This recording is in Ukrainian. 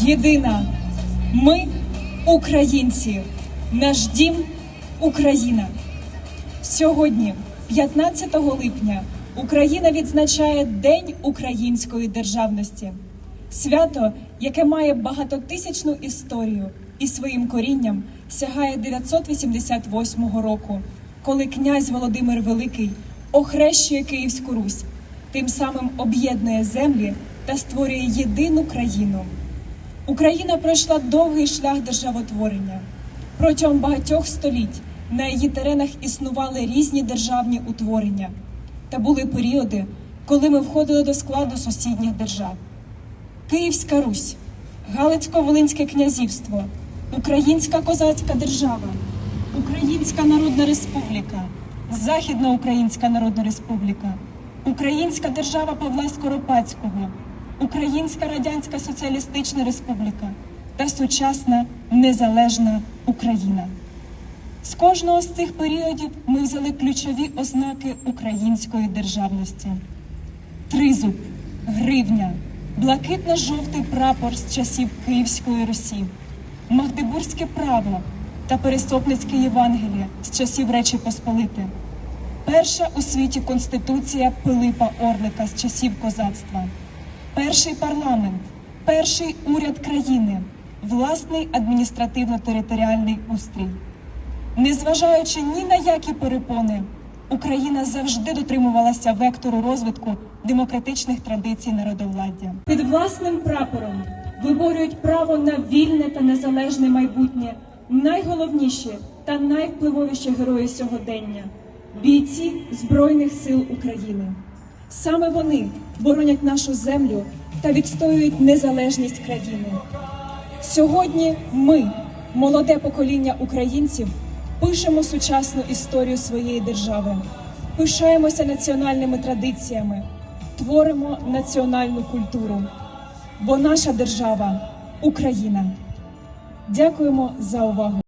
єдина. Ми українці, наш дім Україна. Сьогодні, 15 липня, Україна відзначає День української державності. Свято, яке має багатотисячну історію і своїм корінням сягає 988 року, коли князь Володимир Великий охрещує Київську Русь, тим самим об'єднує землі та створює єдину країну. Україна пройшла довгий шлях державотворення. Протягом багатьох століть на її теренах існували різні державні утворення, та були періоди, коли ми входили до складу сусідніх держав. Київська Русь, Галицько-Волинське князівство, Українська козацька держава, Українська Народна Республіка, Західна Українська Народна Республіка, Українська держава Павла Скоропадського, Українська Радянська Соціалістична Республіка та сучасна незалежна Україна. З кожного з цих періодів ми взяли ключові ознаки української державності. Тризуб, гривня, блакитно-жовтий прапор з часів Київської Русі, Магдебурзьке право та Пересопницьке Євангеліє з часів Речі Посполити, перша у світі конституція Пилипа Орлика з часів козацтва, перший парламент, перший уряд країни, власний адміністративно-територіальний устрій. Незважаючи ні на які перепони, Україна завжди дотримувалася вектору розвитку демократичних традицій народовладдя. Під власним прапором виборюють право на вільне та незалежне майбутнє найголовніші та найвпливовіші герої сьогодення бійці Збройних сил України. Саме вони боронять нашу землю та відстоюють незалежність країни. Сьогодні ми, молоде покоління українців, пишемо сучасну історію своєї держави, пишаємося національними традиціями, творимо національну культуру. Бо наша держава Україна. Дякуємо за увагу.